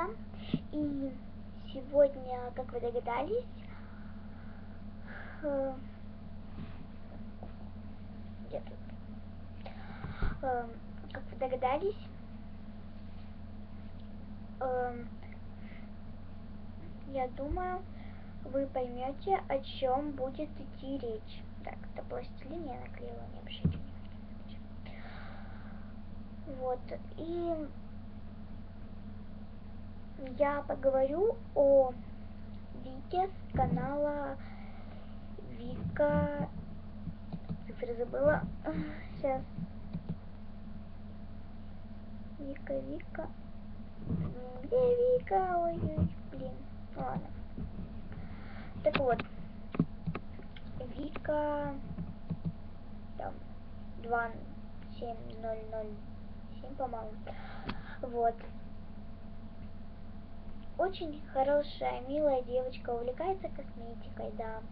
Даша. И сегодня, как вы догадались, э, тут? Э, как вы догадались, э, я думаю, вы поймете, о чем будет идти речь. Так, это пластилин я наклеила, не обращайте. Вот, и я поговорю о Вике с канала Вика... Цифры забыла. Сейчас. Вика, Вика. Где Вика? Ой-ой, блин. Ладно. Так вот. Вика... Там... 27007, по-моему. Вот. Очень хорошая, милая девочка, увлекается косметикой, да.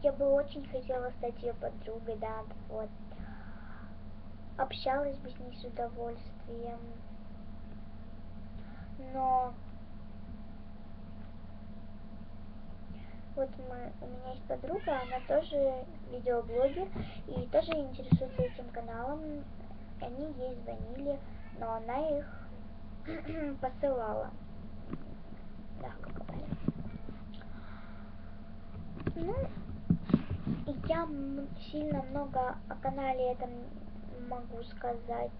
Я бы очень хотела стать ее подругой, да, вот. Общалась бы с ней с удовольствием. Но вот мы, у меня есть подруга, она тоже видеоблогер и тоже интересуется этим каналом. Они ей звонили, но она их посылала. Как Ну, я сильно много о канале этом могу сказать.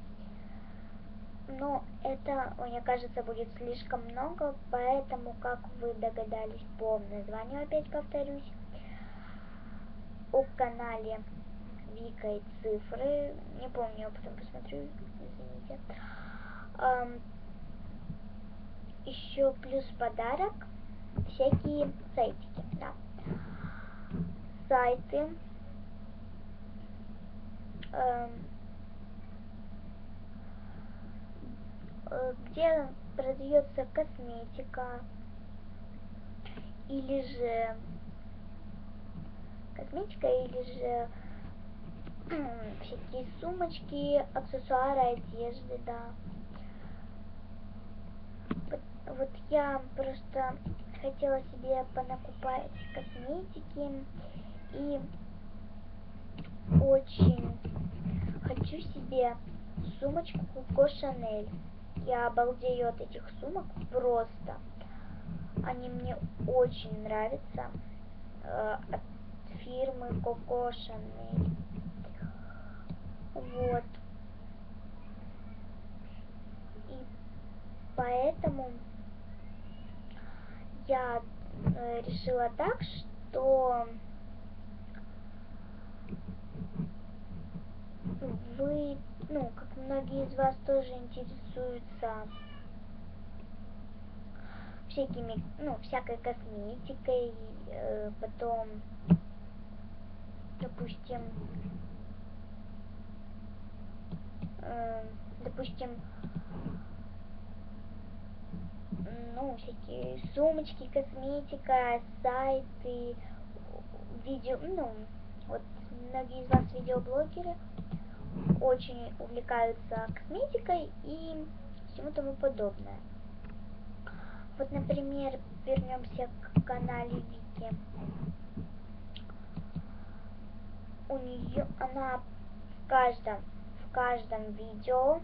Но это, мне кажется, будет слишком много, поэтому, как вы догадались по названию, опять повторюсь, о канале Вика и цифры, не помню, я потом посмотрю, извините. Еще плюс подарок, всякие сайтики, да. Сайты, um, Э, где продается косметика или же косметика или же всякие сумочки, аксессуары, одежды, да. Вот, я просто хотела себе понакупать косметики и очень хочу себе сумочку Коко Шанель. Я обалдею от этих сумок просто. Они мне очень нравятся. Э, от фирмы Coco Chanel. Вот. И поэтому я э, решила так, что вы ну, как многие из вас тоже интересуются всякими, ну, всякой косметикой, э, потом, допустим, э, допустим, ну, всякие сумочки, косметика, сайты, видео, ну, вот многие из вас видеоблогеры, очень увлекаются косметикой и всему тому подобное. Вот, например, вернемся к канале Вики. У нее она в каждом, в каждом видео,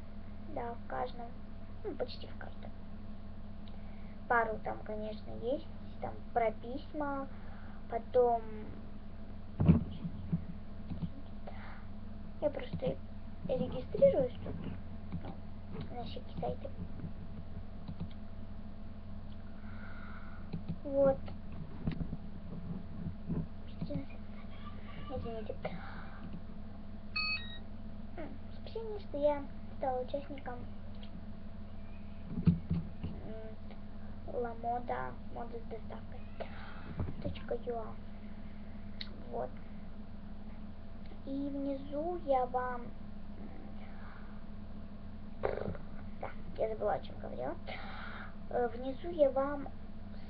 да, в каждом, ну, почти в каждом. Пару там, конечно, есть, там про письма, потом я просто регистрируюсь тут на всякие сайты. Вот. Извините. Спасибо, что я стала участником Ламода, мода с доставкой. Точка .ua. Вот. И внизу я вам да, я забыла, о чем говорила. Внизу я вам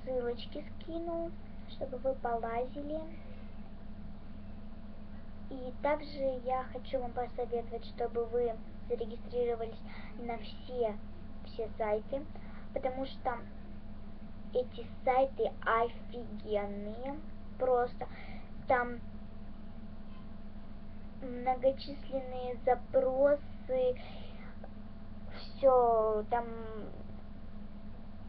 ссылочки скину, чтобы вы полазили. И также я хочу вам посоветовать, чтобы вы зарегистрировались на все, все сайты. потому что эти сайты офигенные, просто там многочисленные запросы, все там,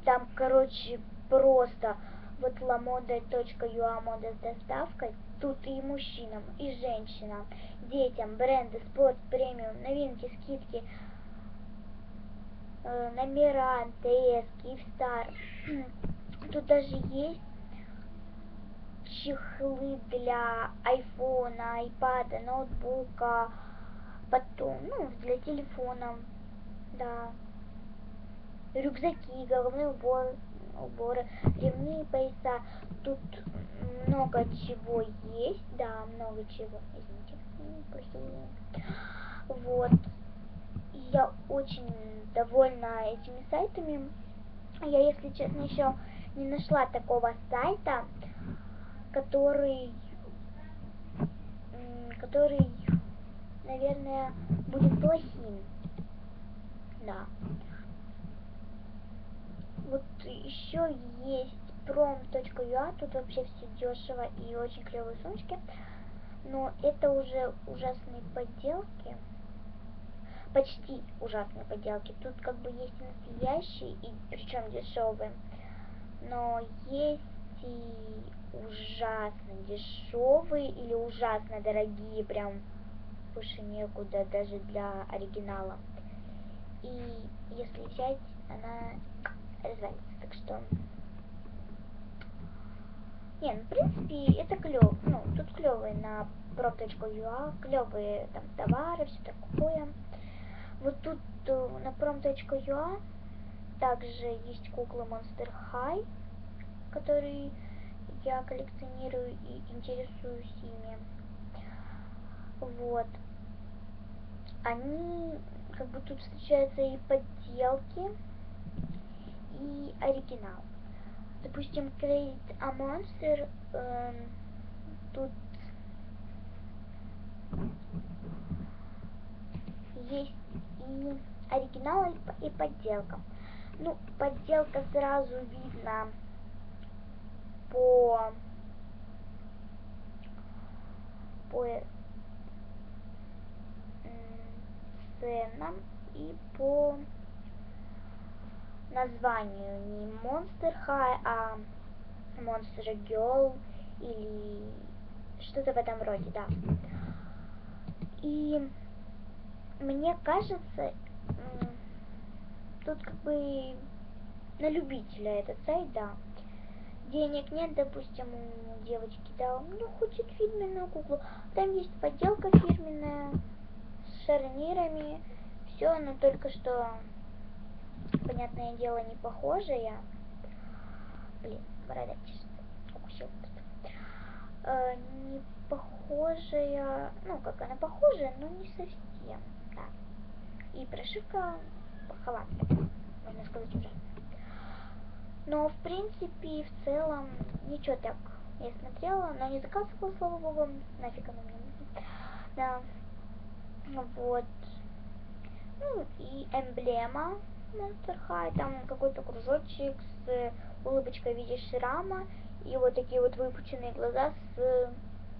там, короче, просто вот lamoda.ua мода с доставкой, тут и мужчинам, и женщинам, детям, бренды, спорт, премиум, новинки, скидки, э, номера, ТС, Киевстар. Тут даже есть чехлы для айфона, айпада, ноутбука, потом, ну, для телефона, да, рюкзаки, головной убор, уборы, ремни, пояса. Тут много чего есть, да, много чего, извините, плохие. Вот, я очень довольна этими сайтами. Я, если честно, еще не нашла такого сайта, который, который, наверное, будет плохим. Да. Вот еще есть prom.ua, тут вообще все дешево и очень клевые сумочки. Но это уже ужасные подделки. Почти ужасные подделки. Тут как бы есть настоящие, и причем дешевые. Но есть и ужасно дешевые или ужасно дорогие, прям выше некуда даже для оригинала. И если взять, она развалится, так что... Не, ну, в принципе, это клев, ну, тут клевые на prom.ua, клевые там товары, все такое. Вот тут э, на prom.ua также есть куклы Monster High, которые я коллекционирую и интересуюсь ими. Вот. Они, как бы тут встречаются и подделки, и оригинал. Допустим, Create a Monster, э, тут есть и оригинал, и подделка. Ну, подделка сразу видно по по ценам и по названию не Monster High, а Monster Girl или что-то в этом роде, да. И мне кажется, тут как бы на любителя этот сайт, да денег нет, допустим, у девочки, да, ну, хочет фирменную куклу, там есть подделка фирменная с шарнирами, все, но только что, понятное дело, не похожая. Блин, борода укусил э, не похожая, ну, как она похожая, но не совсем, да. И прошивка халатная, можно сказать, уже. Но, в принципе, в целом, ничего так. Я смотрела, но не заказывала, слава богу, нафиг оно мне нужно. Да. Вот. Ну, и эмблема Monster High, там какой-то кружочек с улыбочкой в виде шрама, и вот такие вот выпученные глаза с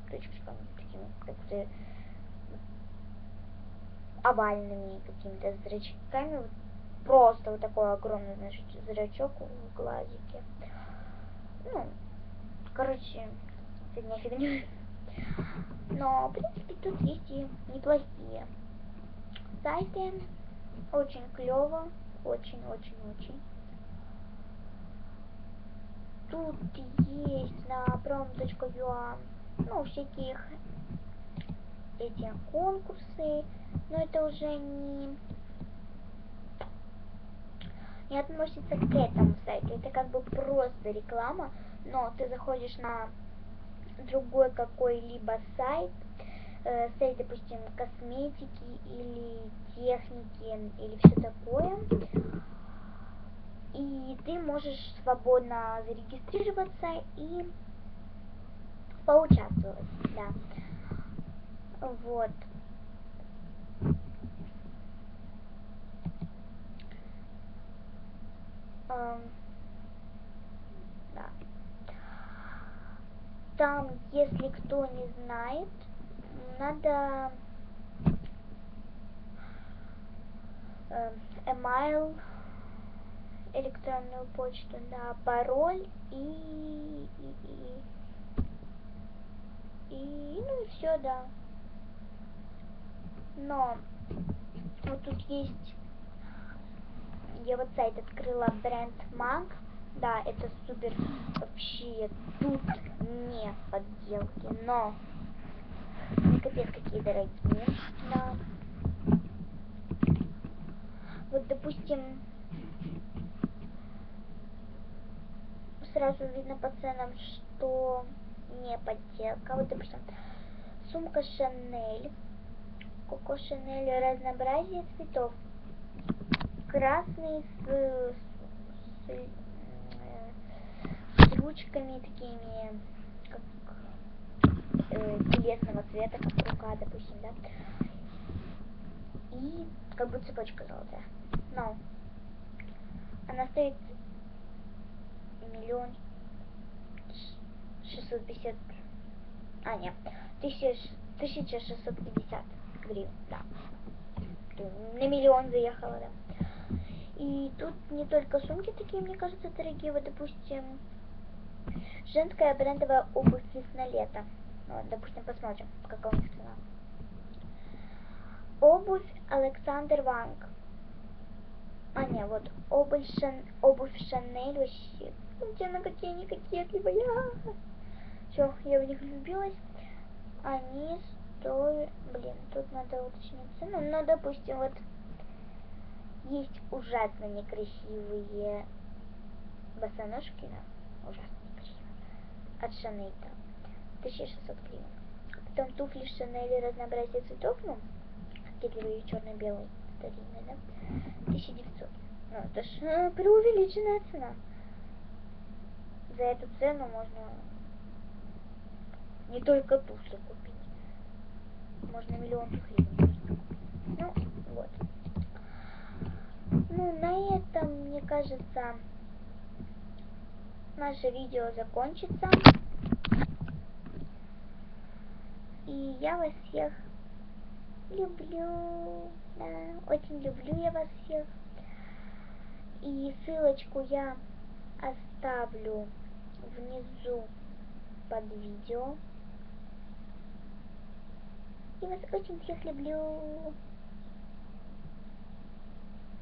точками такими, как-то овальными какими-то зрачками, вот просто вот такой огромный, значит, зрачок в глазике. Ну, короче, фигня фигня. Но, в принципе, тут есть и неплохие сайты. Очень клево. Очень-очень-очень. Тут есть на prom.ua ну, всяких эти конкурсы, но это уже не не относится к этому сайту. Это как бы просто реклама, но ты заходишь на другой какой-либо сайт, э, сайт, допустим, косметики или техники или все такое, и ты можешь свободно зарегистрироваться и поучаствовать, да. Вот. Да. Там, если кто не знает, надо э, email, электронную почту, да, пароль и, и, и, и ну и все, да. Но вот тут есть, я вот сайт открыла, бренд Mag, да, это супер вообще, тут не подделки, но капец какие дорогие, да. Вот, допустим, сразу видно по ценам, что не подделка. Вот, допустим, сумка Шанель, Коко Шанель, разнообразие цветов. Красный с, с, с, э, ручками такими, как э, телесного цвета, как рука, допустим, да. И как бы цепочка золотая. Но она стоит миллион шестьсот пятьдесят, а нет, тысяч, тысяча шестьсот пятьдесят гривен, да. На миллион заехала, да. И тут не только сумки такие, мне кажется, дорогие. Вот, допустим, женская брендовая обувь весна-лето. Вот, допустим, посмотрим, какая у них цена. Обувь Александр Ванг. А, не, вот обувь, шан... обувь Шанель вообще. Смотрите, она какие они кокетливые. Все, я в них влюбилась. Они стоят... Блин, тут надо уточнить цену. Ну, допустим, вот есть ужасно некрасивые босоножки, ужасно некрасивые, от Шанель, да, 1600 гривен. Потом туфли Шанель разнообразие цветов, ну, кокетливые черно-белые, старинные, да, 1900. Ну, это ж э, преувеличенная цена. За эту цену можно не только туфли купить. Можно миллион туфлей. Ну, вот. Ну, на этом, мне кажется, наше видео закончится. И я вас всех люблю. Да, очень люблю я вас всех. И ссылочку я оставлю внизу под видео. И вас очень всех люблю.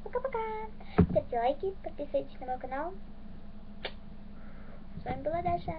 Пока-пока. Ставьте лайки, подписывайтесь на мой канал. С вами была Даша.